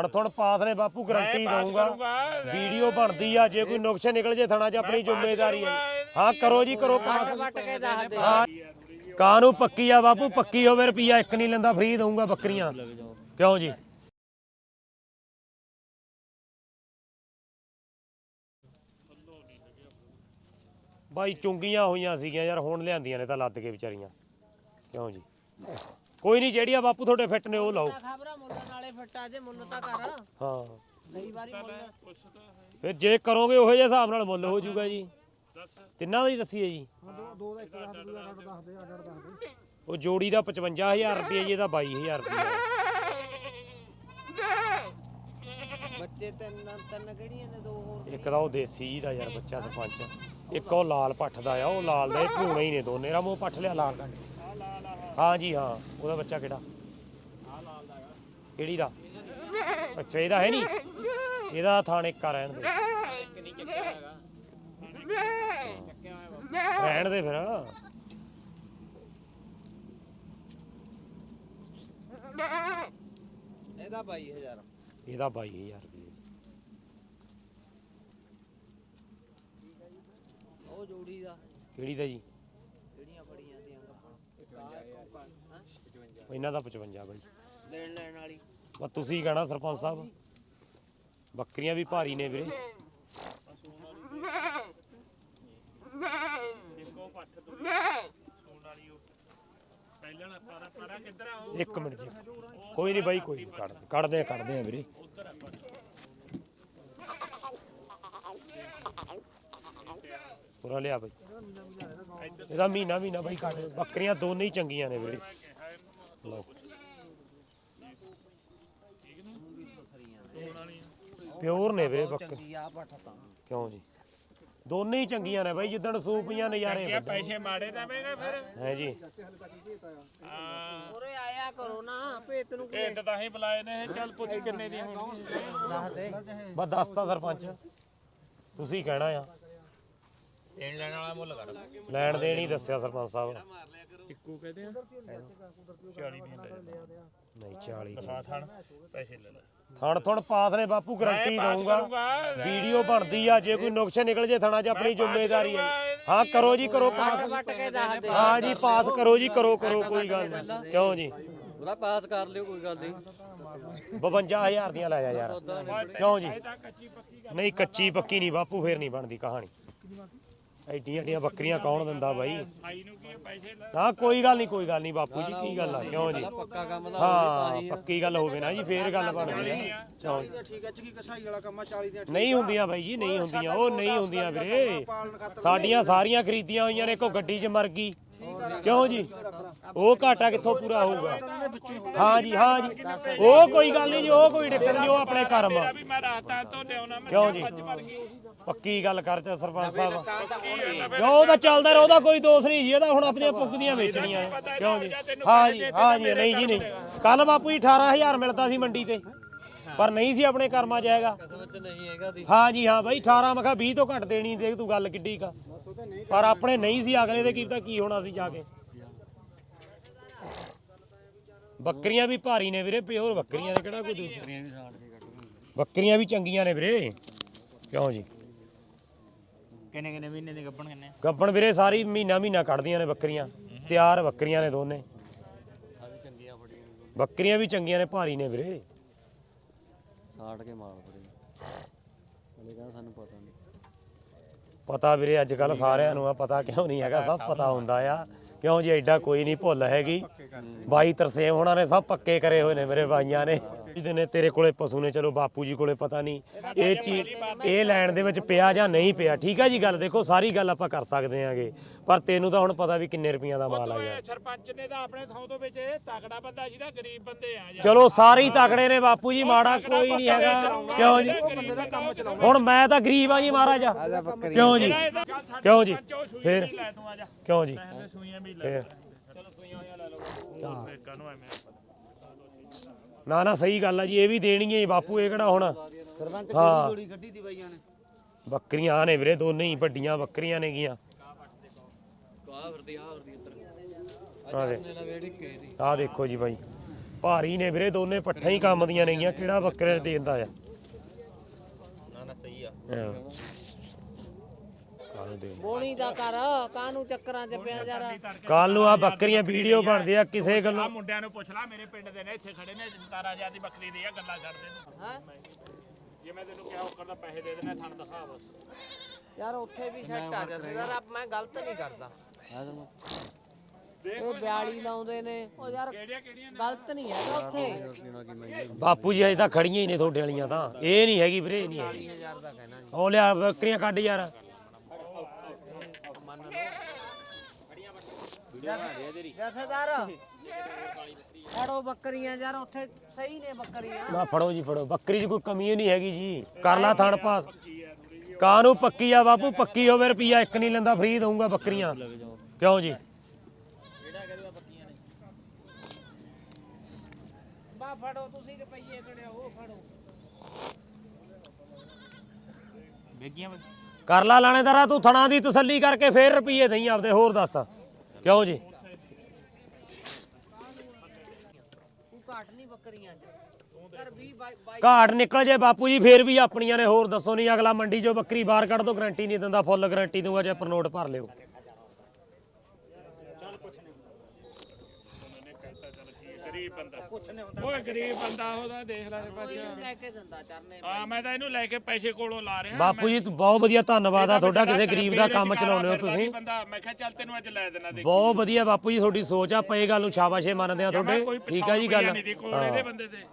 ਹੁਣ ਥੋੜ ਪਾਸ ਨੇ ਬਾਪੂ ਗਰੰਟੀ ਦਊਂਗਾ। ਵੀਡੀਓ ਬਣਦੀ ਆ ਜੇ ਕੋਈ ਨੁਕਸ ਨਿਕਲ ਜੇ ਥਣਾ ਚ ਆਪਣੀ ਜ਼ਿੰਮੇਵਾਰੀ ਹੈ ਹਾਂ ਕਰੋ ਜੀ ਕਰੋ ਪਾਸ। ਵੱਟ ਕੇ ਦੱਸ ਦੇ ਹਾਂ। ਕਾਨੂੰ ਪੱਕੀ ਆ ਬਾਪੂ? ਪੱਕੀ ਹੋਵੇ ਰੁਪਿਆ ਇੱਕ ਨਹੀਂ ਲੈਂਦਾ ਫ੍ਰੀ ਦਊਂਗਾ ਬੱਕਰੀਆਂ। ਕਿਉਂ ਜੀ? ਬਾਈ ਚੁੰਗੀਆਂ ਹੋਈਆਂ ਸੀਗੀਆਂ ਯਾਰ ਹੁਣ ਲਿਆਂਦੀਆਂ ਨੇ ਤਾਂ ਲੱਦ ਕੇ ਵਿਚਾਰੀਆਂ। ਕਿਉਂ ਜੀ? ਕੋਈ ਨਹੀਂ ਜਿਹੜੀਆਂ ਬਾਪੂ ਤੁਹਾਡੇ ਫਿੱਟ ਨੇ ਉਹ ਲਾਓ। ਖਬਰਾਂ ਮੁੱਲ ਨਾਲੇ ਫੱਟਾ ਜੇ ਮੁੱਲ ਤਾਂ ਕਰ। ਹਾਂ। ਕਈ ਵਾਰੀ ਮੁੱਲ ਫਿਰ ਜੇ ਕਰੋਗੇ ਉਹੋ ਜਿਹੇ ਹਿਸਾਬ ਨਾਲ ਮੁੱਲ ਹੋ ਜਾਊਗਾ ਜੀ। ਤਿੰਨਾਂ ਦੀ ਦੱਸੀਏ ਜੀ। ਉਹ ਜੋੜੀ ਦਾ 55000 ਰੁਪਏ ਜੀ ਇਹਦਾ 22000 ਰੁਪਏ ਬੱਚੇ ਤਿੰਨ ਤਿੰਨ ਕਿਹੜੀਆਂ ਨੇ ਦੋ ਹੋਰ? ਇੱਕ ਦਾ ਉਹ ਦੇਸੀ ਜੀ ਦਾ ਯਾਰ ਬੱਚਾ ਸਰਪੰਚ ਇੱਕ ਉਹ ਲਾਲ ਪੱਠ ਦਾ ਆ ਉਹ ਲਾਲ ਦਾ ਇਹ ਭੂਣਾ ਹੀ ਨੇ ਦੋਨੇ। ਰਾ ਮੂੰਹ ਪੱਠ ਲਿਆ ਲਾਲ ਦਾ। ਹਾਂ ਜੀ ਹਾਂ। ਉਹਦਾ ਬੱਚਾ ਕਿਹੜਾ? ਕਿਹੜੀ ਦਾ? ਅੱਛਾ ਇਹਦਾ ਹੈ ਨਹੀਂ? ਇਹਦਾ ਥਾਣੇ ਕਾ ਰਹਿਣ ਦੇ। ਰਹਿਣ ਦੇ ਫਿਰ। ਇਹਦਾ 22000 ਇਹਦਾ 22000 ਰੁਪਏ ਉਹ ਜੋੜੀ ਦਾ। ਕਿਹੜੀ ਦਾ ਜੀ ਕਿਹੜੀਆਂ ਫੜੀਆਂ ਦੀਆਂ ਗੱਪਾਂ ਇਹਨਾਂ ਦਾ 55 ਬਾਈ। ਲੈਣ ਲੈਣ ਵਾਲੀ। ਬਸ ਤੁਸੀਂ ਕਹਿਣਾ ਸਰਪੰਚ ਸਾਹਿਬ। ਬੱਕਰੀਆਂ ਵੀ ਭਾਰੀ ਨੇ ਵੀਰੇ। ਇੱਕ ਮਿੰਟ ਜੀ। ਕੋਈ ਨਹੀਂ ਬਾਈ ਕੋਈ ਨੀ, ਕੱਢ ਕੱਢਦੇ ਆ ਕੱਢਦੇ ਆ ਵੀਰੇ। ਪੂਰਾ ਲਿਆ ਬਾਈ। ਇਹਦਾ ਮਹੀਨਾ ਮਹੀਨਾ ਬਾਈ ਕੱਢ ਬੱਕਰੀਆਂ ਦੋਨੇ ਹੀ ਚੰਗੀਆਂ ਨੇ ਵੀਰੇ। ਲਓ। ਪਿਓਰ ਨੇ ਵੀਰੇ ਬੱਕਰ। ਚੰਗੀ ਆ ਪੱਠ ਤਾਂ। ਕਿਉਂ ਜੀ? ਦੋਨੇ ਹੀ ਚੰਗੀਆਂ ਨੇ ਬਾਈ ਜਿੱਦਣ ਸੂਪੀਆਂ ਨਜ਼ਾਰੇ ਪੈਸੇ ਮਾੜੇ ਦਵੇਂਗਾ ਫਿਰ। ਹੈ ਜੀ। ਉਰੇ ਆਇਆ ਕਰੋ ਨਾ ਭੇਤ ਨੂੰ ਇਹ ਤਾਂ ਤਾਂ ਹੀ ਬੁਲਾਏ ਨੇ ਇਹ ਚੱਲ ਪੁੱਛ ਕਿੰਨੇ ਦੀ ਹੋਣੀ ਦੱਸ ਦੇ। ਬਸ ਦੱਸਤਾ ਸਰਪੰਚ। ਤੁਸੀਂ ਕਹਿਣਾ ਆ। ਦੇਣ ਲੈਣ ਵਾਲਾ ਮੁੱਲ ਕਰ। ਲੈਣ ਦੇਣ ਹੀ ਦੱਸਿਆ ਸਰਪੰਚ ਸਾਹਿਬ। ਇੱਕੋ ਕਹਦੇ ਆ? 40 ਦੀਆਂ ਲੈ ਨਹੀਂ 40 ਦੀ। ਆ ਥਣ ਪੈਸੇ ਲੈ ਲੈ। ਥਣ ਥਣ ਪਾਸ ਨੇ ਬਾਪੂ ਗਰੰਟੀ ਦਊਂਗਾ। ਵੀਡੀਓ ਬਣਦੀ ਆ ਜੇ ਕੋਈ ਨੁਕਸ ਨਿਕਲ ਜੇ ਥਣਾ ਚ ਆਪਣੀ ਜ਼ਿੰਮੇਵਾਰੀ ਹੈ ਹਾਂ ਕਰੋ ਜੀ ਕਰੋ ਪਾਸ। ਵੱਟ ਕੇ ਦੱਸ ਦੇ ਹਾਂ ਜੀ ਪਾਸ ਕਰੋ ਜੀ ਕਰੋ ਕਰੋ ਕੋਈ ਗੱਲ ਨਹੀਂ। ਕਿਉਂ ਜੀ? ਉਹਦਾ ਪਾਸ ਕਰ ਲਿਓ ਕੋਈ ਗੱਲ ਨਹੀਂ। 52000 ਦੀਆਂ ਲੈ ਜਾ ਯਾਰ। ਕਿਉਂ ਜੀ? ਨਹੀਂ ਕੱਚੀ ਪੱਕੀ ਨਹੀਂ ਬਾਪੂ ਫੇਰ ਨਹੀਂ ਬਣਦੀ ਕਹਾਣੀ। ਐਡੀਆਂ ਐਡੀਆਂ ਬੱਕਰੀਆਂ ਕੌਣ ਦਿੰਦਾ ਬਾਈ? ਹਾਂ ਕੋਈ ਗੱਲ ਨਹੀਂ, ਕੋਈ ਗੱਲ ਨਹੀਂ ਬਾਪੂ ਜੀ, ਕੀ ਗੱਲ ਆ? ਕਿਉਂ ਜੀ? ਪੱਕਾ ਕੰਮ ਹਾਂ, ਪੱਕੀ ਗੱਲ ਹੋਵੇ ਨਾ ਜੀ, ਫੇਰ ਗੱਲ ਬਣਦੀ ਆ। ਕਿਉਂ ਠੀਕ ਹੈ ਚੰਗੀ ਕਸਾਈ ਵਾਲਾ ਕੰਮ ਆ 40 ਦੀਆਂ ਨਹੀਂ ਹੁੰਦੀਆਂ ਬਾਈ ਜੀ, ਨਹੀਂ ਹੁੰਦੀਆਂ। ਉਹ ਨਹੀਂ ਹੁੰਦੀਆਂ ਵੀਰੇ। ਸਾਡੀਆਂ ਸਾਰੀਆਂ ਖਰੀਦੀਆਂ ਹੋਈਆਂ ਨੇ ਕੋ ਗੱਡੀ 'ਚ ਮਰ ਗਈ। ਕਿਉਂ ਜੀ? ਉਹ ਘਾਟਾ ਕਿੱਥੋਂ ਪੂਰਾ ਹੋਊਗਾ? ਹਾਂ ਜੀ ਹਾਂ ਜੀ ਉਹ ਕੋਈ ਗੱਲ ਨਹੀਂ ਜੀ, ਉਹ ਕੋਈ ਦਿੱਕਤ ਨਹੀਂ, ਉਹ ਆਪਣੇ ਕਰਮ। ਆ। ਵੀ ਮੈਂ ਰਾਤਾਂ ਤੋਂ ਲਿਆਉਣਾ ਮੈਂ ਕਿਉਂ ਜੀ? ਪੱਕੀ ਗੱਲ ਕਰ ਚ ਸਰਪੰਚ ਸਾਹਿਬ। ਕਿਉਂ ਉਹਦਾ ਚੱਲਦਾ ਰਿਹਾ, ਉਹਦਾ ਕੋਈ ਦੋਸ਼ ਨਹੀਂ ਜੀ ਇਹਦਾ ਹੁਣ ਆਪਣੀਆਂ ਪੁੱਗਦੀਆਂ ਵੇਚਣੀਆਂ ਆ। ਕਿਉਂ ਜੀ? ਹਾਂ ਜੀ ਹਾਂ ਜੀ ਨਹੀਂ ਜੀ, ਨਹੀਂ। ਕੱਲ ਬਾਪੂ ਜੀ 18000 ਮਿਲਦਾ ਸੀ ਮੰਡੀ ਤੇ। ਪਰ ਨਹੀਂ ਸੀ ਆਪਣੇ ਕਰਮਾਂ 'ਚ ਹੈਗਾ। ਨਹੀਂ ਹਾਂ ਜੀ ਹਾਂ ਬਾਈ 18 ਮੈਂ ਕਿਹਾ 20 ਤੋਂ ਘੱਟ ਦੇਣੀ ਦੇਖ ਤੂੰ ਗੱਲ ਕਿੱਡੀ ਕਾ ਪਰ ਆਪਣੇ ਨਹੀਂ ਸੀ, ਅਗਲੇ ਦੇ ਕੀ ਪਤਾ ਕੀ ਹੋਣਾ ਸੀ ਜਾ ਕੇ। ਬੱਕਰੀਆਂ ਵੀ ਭਾਰੀ ਨੇ ਵੀਰੇ ਪਿਓਰ ਬੱਕਰੀਆਂ ਨੇ ਕਿਹੜਾ ਕੋਈ ਦੂਜੀ? ਬੱਕਰੀਆਂ ਵੀ ਚੰਗੀਆਂ ਨੇ ਵੀਰੇ। ਕਿਉਂ ਜੀ? ਕਿੰਨੇ ਕਿੰਨੇ ਮਹੀਨੇ ਦੇ ਗੱਪਣ ਕਿੰਨੇ? ਗੱਬਣ ਵੀਰੇ ਸਾਰੀ ਮਹੀਨਾ ਮਹੀਨਾ ਕੱਢਦੀਆਂ ਨੇ ਬੱਕਰੀਆਂ। ਤਿਆਰ ਬੱਕਰੀਆਂ ਨੇ ਦੋਨੇ। ਬੱਕਰੀਆਂ ਵੀ ਚੰਗੀਆਂ ਨੇ ਭਾਰੀ ਨੇ ਵੀਰੇ। ਛਾੜ ਕੇ ਮਾਰ ਫੜੀ। ਹਲੇ ਕਹਿੰਦਾ ਸਾਨੂੰ ਪਤਾ ਨਹੀਂ। ਪਤਾ ਵੀਰੇ ਅੱਜ ਕੱਲ ਸਾਰਿਆਂ ਨੂੰ ਆ ਪਤਾ ਕਿਉਂ ਨਹੀਂ ਹੈਗਾ? ਸਭ ਪਤਾ ਹੁੰਦਾ ਆ। ਕਿਉਂ ਜੀ, ਐਡਾ ਕੋਈ ਨਹੀਂ ਭੁੱਲ ਹੈਗੀ। ਬਾਈ ਤਰਸੇਮ ਹੋਣਾ ਨੇ ਸਭ ਪੱਕੇ ਕਰੇ ਹੋਏ ਨੇ ਮੇਰੇ ਬਾਈਆਂ ਨੇ। ਜਿਹਦੇ ਨੇ ਤੇਰੇ ਕੋਲੇ ਪਸ਼ੂ ਨੇ ਚਲੋ ਬਾਪੂ ਜੀ ਕੋਲੇ ਪਤਾ ਨਹੀਂ। ਇਹ ਚੀਜ਼ ਇਹ ਲੈਣ ਦੇ ਵਿੱਚ ਪਿਆ ਜਾਂ ਨਹੀਂ ਪਿਆ ਠੀਕ ਹੈ ਜੀ ਗੱਲ? ਦੇਖੋ ਸਾਰੀ ਗੱਲ ਆਪਾਂ ਕਰ ਸਕਦੇ ਆਂਗੇ। ਪਰ ਤੈਨੂੰ ਤਾਂ ਹੁਣ ਪਤਾ ਵੀ ਕਿੰਨੇ ਰੁਪਈਆਂ ਦਾ ਮਾਲ ਆ ਯਾਰ ਸਰਪੰਚ ਨੇ ਤਾਂ ਆਪਣੇ ਥਾਂ ਤੋਂ ਵਿੱਚ ਤਕੜਾ ਬੰਦਾ ਸੀ ਤਾਂ ਗਰੀਬ ਬੰਦੇ ਆ ਯਾਰ। ਚਲੋ ਸਾਰੇ ਹੀ ਤਕੜੇ ਨੇ ਬਾਪੂ ਜੀ ਮਾੜਾ ਕੋਈ ਨਹੀਂ ਹੈਗਾ। ਕਿਉਂ ਜੀ? ਹੁਣ ਮੈਂ ਤਾਂ ਗਰੀਬ ਆ ਜੀ ਮਹਾਰਾਜਾ। ਕਿਉਂ ਜੀ? ਕਿਉਂ ਜੀ? ਫਿਰ? ਲੈ ਤੂੰ ਆ ਜਾ। ਕਿਉਂ ਜੀ? ਸੂਈਆਂ ਵੀ ਲੈ ਚਲੋ ਸੂਈਆਂ ਲੈ ਲਓ। ਕਾਨੂੰ ਐਵੇਂ ਨਾ ਨਾ ਸਹੀ ਗੱਲ ਆ ਜੀ ਇਹ ਵੀ ਦੇਣੀ ਹੈ ਬਾਪੂ ਇਹ ਕਿਹੜਾ ਹੁਣ? ਸਰਪੰਚ ਹਾਂ। ਗੋਲੀ ਗੱਡੀ ਦੀ ਬਾਈਆਂ ਨੇ? ਬੱਕਰੀਆਂ ਨੇ ਵੀਰੇ ਦੋਨੇ ਹੀ ਵੱਡੀਆਂ ਬੱਕਰੀਆਂ ਕਾ ਫਿਰਦੀ ਆ ਦੇਖੋ। ਜੀ ਬਾਈ ਭਾਰੀ ਨੇ ਵੀਰੇ ਦੋਨੇ ਪੱਠਾਂ ਹੀ ਕੰਮ ਦੀਆਂ ਨੇਗੀਆਂ ਕਿਹੜਾ ਬੱਕਰੇ ਦਿੰਦਾ ਆ? ਨਾ ਨਾ ਸਹੀ ਆ। ਬੋਣੀ ਦਾ ਕਰ ਕਾਹਨੂੰ ਚੱਕਰਾਂ 'ਚ ਪਿਆ ਯਾਰ? ਕੱਲ ਨੂੰ ਆ ਬੱਕਰੀਆਂ ਵੀਡੀਓ ਬਣਦੇ ਆ ਕਿਸੇ ਆ ਗੱਲੋਂ ਮੁੰਡਿਆਂ ਨੂੰ ਪੁੱਛ ਲੈ ਮੇਰੇ ਪਿੰਡ ਦੇ ਨੇ ਇੱਥੇ ਖੜੇ ਨੇ ਜਨਤਾਰਾ ਜਿਆ ਦੀ ਬੱਕਰੀ ਦੀ ਆ ਗੱਲਾਂ ਛੱਡ ਦੇ ਤੂੰ। ਹੈਂ? ਜੇ ਮੈਂ ਤੈਨੂੰ ਕਿਹਾ ਉਹ ਕਰਦਾ ਪੈਸੇ ਦੇ ਦੇਣਾ ਥਣ ਦਿਖਾ ਬਸ। ਯਾਰ ਉੱਥੇ ਵੀ ਸੈੱਟ ਆ ਜਥੇਦਾਰ ਆਪ ਮੈਂ ਗਲਤ ਨਹੀਂ ਕਰਦਾ। ਆ ਤੈਨੂੰ ਇਹ 42 ਲਾਉਂਦੇ ਨੇ। ਉਹ ਯਾਰ ਕਿਹੜੀਆਂ ਕਿਹੜੀਆਂ ਗਲਤ ਨਹੀਂ ਹੈਗਾ ਉੱਥੇ। ਕਿਹਨਾਂ ਕੀ ਮੈਂ ਬਾਪੂ ਜੀ ਅਜੇ ਤਾਂ ਖੜੀਆਂ ਹੀ ਨੇ ਤੁਹਾਡੇ ਵਾਲੀਆਂ ਤਾਂ। ਇਹ ਨਹੀਂ ਹੈਗੀ ਵੀਰੇ ਇਹ ਨਹੀਂ ਹੈਗੀ। 20000 ਦਾ ਕਹਿਣਾ ਜੀ। ਉਹ ਲਿਆ ਬੱਕਰੀਆਂ ਕੱਢ ਯਾਰ ਮੰਨ ਲਓ ਜਥੇਦਾਰ। ਫੜੋ ਬੱਕਰੀਆਂ ਯਾਰ ਉੱਥੇ ਸਹੀ ਨੇ ਬੱਕਰੀਆਂ। ਨਾ ਫੜੋ ਜੀ ਫੜੋ ਬੱਕਰੀ 'ਚ ਕੋਈ ਕਮੀ ਨਹੀਂ ਹੈਗੀ ਜੀ। ਕਰ ਲਾ ਥਣ ਪਾਸ ਕਾਹਨੂੰ ਪੱਕੀ ਆ ਬਾਪੂ ਪੱਕੀ ਹੋਵੇ ਰੁਪਈਆ ਇੱਕ ਨਹੀਂ ਲੈਂਦਾ ਫ੍ਰੀ ਦਊਂਗਾ ਬੱਕਰੀਆਂ। ਕਿਉਂ ਜੀ? ਬਾ ਫੜੋ ਤੁਸੀਂ ਰੁਪਈਏ ਗਣਿਓ ਉਹ ਫੜੋ। ਵੇਗੀਆਂ ਕਰ ਲਾ ਲਾਣੇਦਾਰਾ ਤੂੰ ਥਣਾ ਦੀ ਤਸੱਲੀ ਕਰਕੇ ਫੇਰ ਰੁਪਈਏ ਦਈ ਆਪਦੇ ਹੋਰ ਦੱਸ। ਕਿਉਂ ਜੀ। ਘਾਟ ਨਹੀਂ ਬੱਕਰੀਆਂ 'ਚ ਕਰ 20 22 ਘਾਟ ਨਿਕਲ ਜੇ ਬਾਪੂ ਜੀ, ਫੇਰ ਵੀ ਆਪਣੀਆਂ ਨੇ, ਹੋਰ ਦੱਸੋ ਨਹੀਂ, ਅਗਲਾ ਮੰਡੀ ਜੋ ਬੱਕਰੀ ਬਾਹਰ ਕੱਢ ਦੋ ਗਰੰਟੀ ਨਹੀਂ ਦਿੰਦਾ ਫੁੱਲ ਗਰੰਟੀ ਦੂੰਗਾ ਜੇ ਪਰਨੋਟ ਭਰ ਲਿਓ। ਗਰੀਬ ਬੰਦਾ। ਓਏ ਗਰੀਬ ਬੰਦਾ ਉਹਦਾ ਦੇਖ ਲੈ ਭਾਜੀ। ਲੈ ਕੇ ਦਿੰਦਾ ਚਰਨੇ ਆ ਮੈਂ ਤਾਂ ਇਹਨੂੰ ਲੈ ਕੇ ਪੈਸੇ ਕੋਲੋਂ ਲਾ ਰਿਹਾ। ਬਾਪੂ ਜੀ ਤੂੰ ਬਹੁਤ ਵਧੀਆ ਧੰਨਵਾਦ ਆ ਤੁਹਾਡਾ ਕਿਸੇ ਗਰੀਬ ਦਾ ਕੰਮ ਚਲਾਉਂਦੇ ਹੋ ਤੁਸੀਂ। ਬੰਦਾ। ਮੈਂ ਕਿਹਾ ਚੱਲ ਤੈਨੂੰ ਅੱਜ ਲੈ ਦੇਣਾ ਦੇਖ। ਬਹੁਤ ਵਧੀਆ ਬਾਪੂ ਜੀ ਤੁਹਾਡੀ ਸੋਚ ਆ ਪਏ ਗੱਲ ਨੂੰ ਸ਼ਾਬਾਸ਼ੇ ਮੰਨਦੇ ਆ ਤੁਹਾਡੇ। ਠੀਕ ਆ ਜੀ ਗੱਲ। ਨਹੀਂ ਦੀ ਕੋਲ ਇਹਦੇ ਬੰਦੇ ਤੇ।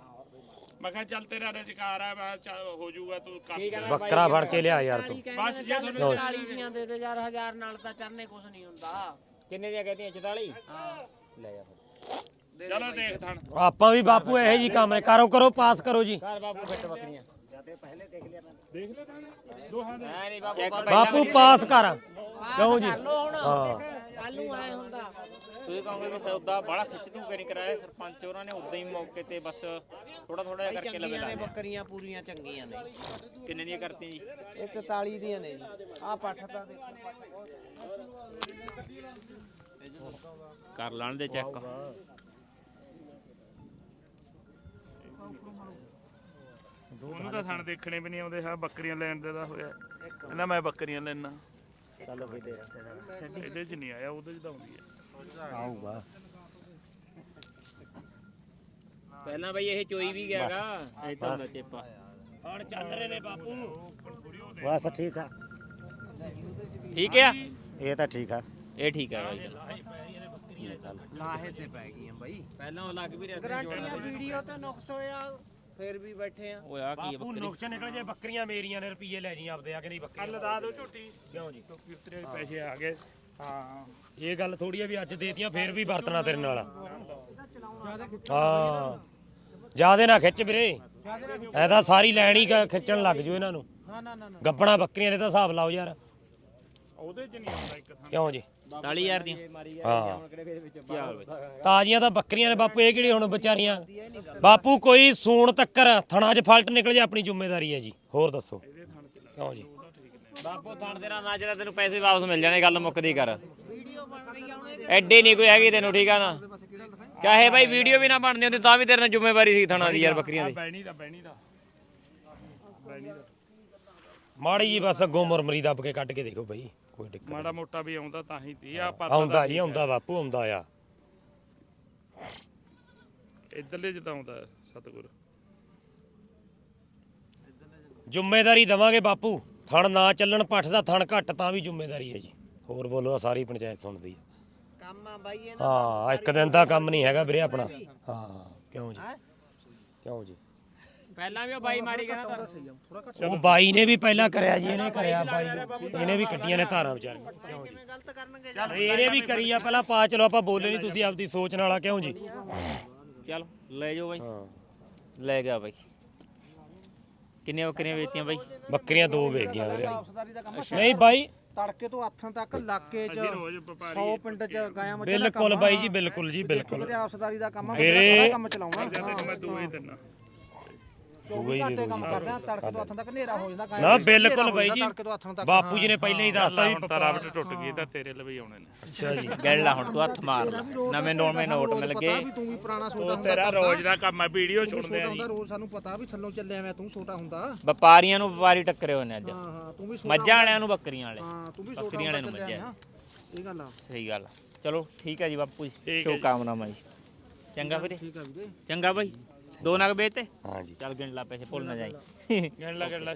ਮੈਂ ਕਿਹਾ ਚੱਲ ਤੇਰਾ ਰੁਜ਼ਗਾਰ ਆ ਮੈਂ ਹੋ ਜਾਊਗਾ ਤੂੰ ਕਰ ਬੱਕਰਾ ਫੜ ਕੇ ਲਿਆ ਯਾਰ ਤੂੰ। ਬਸ ਜੇ ਚੱਲ 44 ਦੀਆਂ ਦੇ ਦੇ ਯਾਰ ਹਜ਼ਾਰ ਨਾਲ ਤਾਂ ਚਰਨੇ ਕੁਛ ਨਹੀਂ ਹੁੰਦਾ। ਕਿੰਨੇ ਦੀਆਂ ਕਹਤੀਆਂ 44 ਹਾਂ। ਲੈ ਜਾ ਫਿਰ। ਚਲੋ ਦੇਖ ਥਣ। ਆਪਾਂ ਵੀ ਬਾਪੂ ਇਹੋ ਜੀ ਕੰਮ ਨੇ ਕਰੋ ਕਰੋ ਪਾਸ ਕਰੋ ਜੀ। ਘਰ ਬਾਪੂ ਫਿੱਟ ਬੱਕਰੀਆਂ ਦੇਖ ਲੈ ਥਣ? ਦੋਹਾਂ ਦੇ। ਐ ਨਹੀਂ ਬਾਪੂ ਬਾਪੂ ਪਾਸ ਕਰ। ਕਿਉਂ ਜੀ? ਕਰ ਲੋ ਹੁਣ। ਹਾਂ। ਕੱਲ ਨੂੰ ਆਏ ਹੁੰਦਾ। ਤੁਸੀਂ ਕਹੋਗੇ ਵੀ ਸੌਦਾ ਬੜਾ ਖਿੱਚ ਤੂੰ ਨਹੀਂ ਕਰਾਇਆ। ਸਰਪੰਚ ਹੋਰਾਂ ਨੇ ਉਦਾਂ ਹੀ ਮੌਕੇ ਤੇ ਬਸ ਥੋੜਾ ਥੋੜਾ ਜਿਹਾ ਕਰਕੇ ਲਵੇ ਚੰਗੀਆਂ ਨੇ ਲਾ ਬੱਕਰੀਆਂ ਪੂਰੀਆਂ ਚੰਗੀਆਂ ਨੇ। ਕਿੰਨੇ ਦੀਆਂ ਕਰਤੀਆਂ ਜੀ? ਇਹ 44 ਦੀਆਂ ਨੇ ਜੀ। ਆਹ ਪੱਠ ਤਾਂ ਦੇਖੋ ਕਰ ਲੈਣ ਦੇ ਚੈੱਕ। ਉਹਨੂੰ ਤਾਂ ਥਣ ਦੇਖਣੇ ਵੀ ਨਹੀਂ ਆਉਂਦੇ ਹਾਂ ਬੱਕਰੀਆਂ ਲੈਣ ਦੇ ਦਾ ਹੋਇਆ। ਕਹਿੰਦਾ ਮੈਂ ਬੱਕਰੀਆਂ ਲੈਣਾ ਚਲੋ ਵੀ ਦੇ ਇਹਦੇ ਚ ਨਹੀਂ ਆਇਆ ਉਹਦੇ ਚ ਤਾਂ ਆਉਂਦੀ ਹੈ ਆਊਗਾ। ਪਹਿਲਾਂ ਬਈ ਇਹ ਚੋਈ ਵੀ ਗਿਆਗਾ ਐਦਾਂ ਹੁੰਦਾ ਚੇਪਾ। ਹੁਣ ਚੱਲ ਰਹੇ ਨੇ ਬਾਪੂ। ਬਸ ਠੀਕ ਆ। ਠੀਕ ਆ? ਇਹ ਤਾਂ ਠੀਕ ਆ। ਇਹ ਠੀਕ ਆ ਬਾਈ। ਲਾਹੇ ਤੇ ਪੈ ਗਈਆਂ ਬਾਈ। ਪਹਿਲਾਂ ਉਹ ਲੱਗ ਵੀ ਰਿਹਾ ਗਰੰਟੀਆਂ ਵੀਡੀਓ ਤੇ ਨੁਕਸ ਹੋਇਆ। ਫੇਰ ਵੀ ਬੈਠੇ ਆ। ਓਏ ਆ ਕੀ ਆ ਬਾਪੂ ਨੁਕਸ ਨਿਕਲ ਜੇ ਬੱਕਰੀਆਂ ਮੇਰੀਆਂ ਨੇ ਰੁਪਈਏ ਲੈ ਜੀ ਆਪਦੇ ਆ ਕਿ ਨਹੀਂ ਬੱਕਰੀ ਲਦਾ ਦੋ ਝੋਟੀ ਕਿਉਂ ਜੀ। ਟੋਪੀ ਉਤਰੇ ਪੈਸੇ ਆ ਗਏ। ਹਾਂ। ਇਹ ਗੱਲ ਥੋੜੀ ਆ ਵੀ ਅੱਜ ਦੇਤੀਆਂ ਫੇਰ ਵੀ ਵਰਤਣਾ ਤੇਰੇ ਨਾਲ। ਹਾਂ। ਜਿਆਦੇ ਨਾ ਖਿੱਚ ਵੀਰੇ। ਐ ਤਾਂ ਸਾਰੀ ਲੈਣ ਹੀ ਕ- ਖਿੱਚਣ ਲੱਗ ਜੂ ਇਹਨਾਂ ਨੂੰ ਨਾ ਨਾ ਨਾ। ਗੱਬਣਾ ਬੱਕਰੀਆਂ ਦੇ ਤਾਂ ਹਿਸਾਬ ਲਾਓ ਯਾਰ। ਉਹਦੇ ਚ ਨਹੀਂ ਆਉਂਦਾ ਇੱਕ ਥਾਂ। ਕਿਉਂ ਜੀ? 40000 ਦੀਆਂ। ਹਾਂ। ਕੀ ਹਾਲ ਬਈ ਤਾਜ਼ੀਆਂ ਤਾਂ ਬੱਕਰੀਆਂ ਨੇ ਬਾਪੂ ਇਹ ਕਿਹੜੀ ਹੁਣ ਵਿਚਾਰੀਆਂ? ਬਾਪੂ ਕੋਈ ਸੂਣ ਤੱਕਰ ਥਣਾ 'ਚ ਫਲਟ ਨਿਕਲ ਜੇ ਆਪਣੀ ਜ਼ਿੰਮੇਵਾਰੀ ਹੈ ਜੀ। ਹੋਰ ਦੱਸੋ? ਕਿਉਂ ਜੀ? ਬਾਪੂ ਥਣ ਤੇਰਾ ਨਾ ਜਿਹੜਾ ਤੈਨੂੰ ਪੈਸੇ ਵਾਪਸ ਮਿਲ ਜਾਣੇ ਗੱਲ ਮੁੱਕਦੀ ਕਰ। ਐਡੀ ਨਹੀਂ ਕੋਈ ਹੈਗੀ ਤੈਨੂੰ ਠੀਕ ਆ ਨਾ? ਚਾਹੇ ਬਾਈ ਵੀਡੀਓ ਵੀ ਨਾ ਬਣਦੀ ਹੁੰਦੀ ਤਾਂ ਵੀ ਤੇਰੇ ਨਾਲ ਜ਼ਿੰਮੇਵਾਰੀ ਸੀ ਥਣਾ ਦੀ ਯਾਰ ਬੱਕਰੀਆਂ ਦੀ। ਬੈਣੀ ਦਾ ਬੈਣੀ ਦਾ ਬੈਣੀ ਦਾ ਮਾੜੀ ਜੀ ਬਸ ਅੱਗੋਂ ਮੁਰਮਰੀ ਦੱਬ ਕੇ ਕੱਢ ਕੇ ਦੇਖੋ ਬਈ। ਕੋਈ ਦਿੱਕਤ ਮਾੜਾ ਮੋਟਾ ਵੀ ਆਉਂਦਾ ਤਾਂ ਹੀ ਤੀ ਆ ਪਰ ਆਉਂਦਾ ਜੀ ਆਉਂਦਾ ਬਾਪੂ ਆਉਂਦਾ ਆ। ਇਧਰਲੇ ਤਾਂ ਆਉਂਦਾ ਸਤਗੁਰ। ਜ਼ਿੰਮੇਵਾਰੀ ਦਵਾਂਗੇ ਬਾਪੂ ਥਣ ਨਾ ਚੱਲਣ ਪੱਠ ਦਾ ਥਣ ਘੱਟ ਤਾਂ ਵੀ ਜ਼ਿੰਮੇਵਾਰੀ ਹੈ ਜੀ। ਹੋਰ ਬੋਲੋ ਆਹ ਸਾਰੀ ਪੰਚਾਇਤ ਸੁਣਦੀ ਹੈ ਕੰਮ ਆ ਬਾਈ ਇਹਨਾਂ ਹਾਂ ਇੱਕ ਦਿਨ ਦਾ ਕੰਮ ਨਹੀਂ ਹੈਗਾ ਵੀਰੇ ਆਪਣਾ। ਹਾਂ ਕਿਉਂ ਜੀ? ਕਿਉਂ ਜੀ? ਪਹਿਲਾਂ ਵੀ ਉਹ ਬਾਈ ਮਾਰੀ ਗਿਆ ਨਾ ਉਹ ਬਾਈ ਨੇ ਵੀ ਪਹਿਲਾਂ ਕਰਿਆ ਜੀ ਇਹਨੇ ਕਰਿਆ ਬਾਈ ਇਹਨੇ ਵੀ ਕੱਟੀਆਂ ਨੇ ਧਾਰਾਂ ਕਰਨਗੇ ਇਹਨੇ ਵੀ ਕਰੀ ਆ ਪਹਿਲਾਂ ਪਾ ਚਲੋ ਆਪਾਂ ਬੋਲੇ ਨਹੀਂ ਤੁਸੀਂ ਆਪਦੀ ਸੋਚ ਨਾਲ ਆ ਕਿਉਂ ਜੀ? ਚੱਲ ਲੈ ਜਾਓ ਬਾਈ। ਹਾਂ ਲੈ ਗਿਆ ਬਾਈ। ਕਿੰਨੀਆਂ ਬੱਕਰੀਆਂ ਵੇਚਤੀਆਂ ਬਾਈ? ਬੱਕਰੀਆਂ ਦੋ ਵੇਚ ਗਈਆਂ ਵੀਰੇ। ਅਫਸਦਾਰੀ ਦਾ ਕੰਮ ਨਹੀਂ ਬਾਈ। ਤੜਕੇ ਤੋਂ ਹੱਥਾਂ ਤੱਕ ਇਲਾਕੇ 'ਚ ਰੋਜ਼ ਵਪਾਰੀ 100 ਪਿੰਡ 'ਚ ਗਾਇਆ ਦਾ ਬਿਲਕੁਲ ਬਾਈ ਜੀ ਬਿਲਕੁਲ ਜੀ ਬਿਲਕੁਲ। ਕਿਤੇ ਅਫਸਦਾਰੀ ਦਾ ਕੰਮ ਆ ਬੰਦੇ ਦਾ ਕੰਮ ਚਲਾਉਣਾ। ਹੀ ਦਿੰਨਾ 24 ਘੰਟੇ ਕੰਮ ਕਰਦੇ ਆ ਤੜਕੇ ਤੋਂ ਹੱਥਾਂ ਤੱਕ ਹਨੇਰਾ ਹੋ ਜਾਂਦਾ ਗਾਇਆਂ ਨਾ ਦਾ ਬਿਲਕੁਲ ਹਨੇਰਾ ਹੋ ਬਾਈ ਜਾਂਦਾ, ਜੀ। ਤੜਕੇ ਤੋਂ ਹੱਥਾਂ ਤੱਕ ਬਾਪੂ ਜੀ ਨੇ ਪਹਿਲਾਂ ਹੀ ਦੱਸਤਾ ਵੀ ਹੁਣ ਤਾਂ ਰਾਬਟ ਟੁੱਟ ਗਈ ਤਾਂ ਤੇਰੇ ਲਈ ਵੀ ਆਉਣੇ ਨੇ। ਅੱਛਾ ਜੀ ਗਿਣ ਲਾ ਹੁਣ ਤੂੰ ਹੱਥ ਮਾਰ। ਲੈ ਨਵੇਂ ਨੌਵੇਂ ਨੋਟ ਮਿਲ ਗਏ। ਵੀ ਤੂੰ ਵੀ ਪੁਰਾਣਾ ਸੋਟਾ ਉਹ ਹੁੰਦਾ ਤੇਰਾ ਰੋਜ਼ ਦਾ ਕੰਮ ਹੈ ਵੀਡੀਓ ਸੁਣਦੇ ਆ ਜੀ। ਰੋਜ਼ ਸਾਨੂੰ ਪਤਾ ਵੀ ਥੱਲੋਂ ਚੱਲਿਆ ਮੈਂ ਤੂੰ ਛੋਟਾ ਹੁੰਦਾ। ਵਪਾਰੀਆਂ ਨੂੰ ਵਪਾਰੀ ਟੱਕਰੇ ਹੋਏ ਨੇ ਅੱਜ। ਹਾਂ ਹਾਂ ਤੂੰ ਵੀ ਛੋਟਾ ਮੱਝਾਂ ਵਾਲਿਆਂ ਨੂੰ ਬੱਕਰੀਆਂ ਵਾਲੇ। ਹਾਂ ਤੂੰ ਵੀ ਛੋਟਾ ਬੱਕਰੀਆਂ ਵਾਲਿਆਂ ਨੂੰ ਹੁੰਦਾ ਚੱਲਿਆ ਮੱਝਾਂ। ਇਹ ਗੱਲ ਆ। ਸਹੀ ਗੱਲ ਆ। ਚਲੋ ਠੀਕ ਹੈ ਜੀ ਬਾਪੂ ਜੀ। ਹੈ ਸ਼ੁਭ ਕਾਮਨਾਵਾਂ ਜੀ। ਚੰਗਾ ਵੀਰੇ। ਠੀਕ ਆ ਵੀਰੇ। ਚੰਗਾ ਬਾਈ। ਦੋ ਨਗ ਵੇਚਤੇ? ਹਾਂ ਜੀ ਚੱਲ ਗਿਣ ਲਾ ਪੈਸੇ ਭੁੱਲ ਨਾ ਜਾਈ। ਗਿਣ ਲਾ ਗਿਣ ਲਾ